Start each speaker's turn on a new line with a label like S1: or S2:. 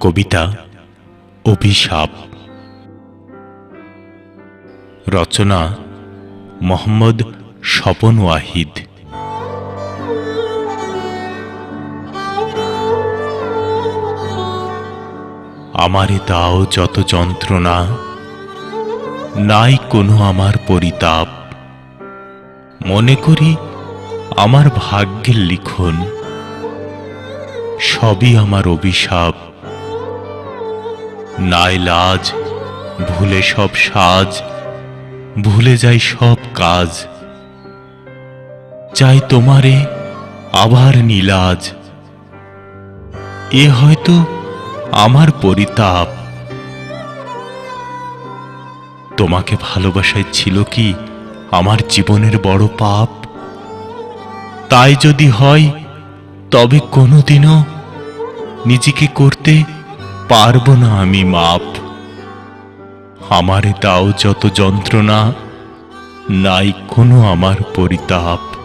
S1: কবিতা, অভিশাপ। রচনা, মোহাম্মদ স্বপন ওয়াহিদ। আমারে তাও যত যন্ত্রণা, নাই কোনো আমার পরিতাপ। মনে করি আমার ভাগ্যের লিখন, সবই আমার অভিশাপ। নাই লাজ ভুলে সব সাজ, ভুলে যাই সব কাজ। চাই তোমারে আবার নীলাজ। এ হয়তো আমার পরিতাপ। তোমাকে ভালোবাসায় ছিল কি আমার জীবনের বড় পাপ? তাই যদি হয়, তবে কোনোদিনও নিজেকে করতে পারব না আমি মাপ। আমারে তাও যত যন্ত্রণা নাই কোনো আমার পরিতাপ।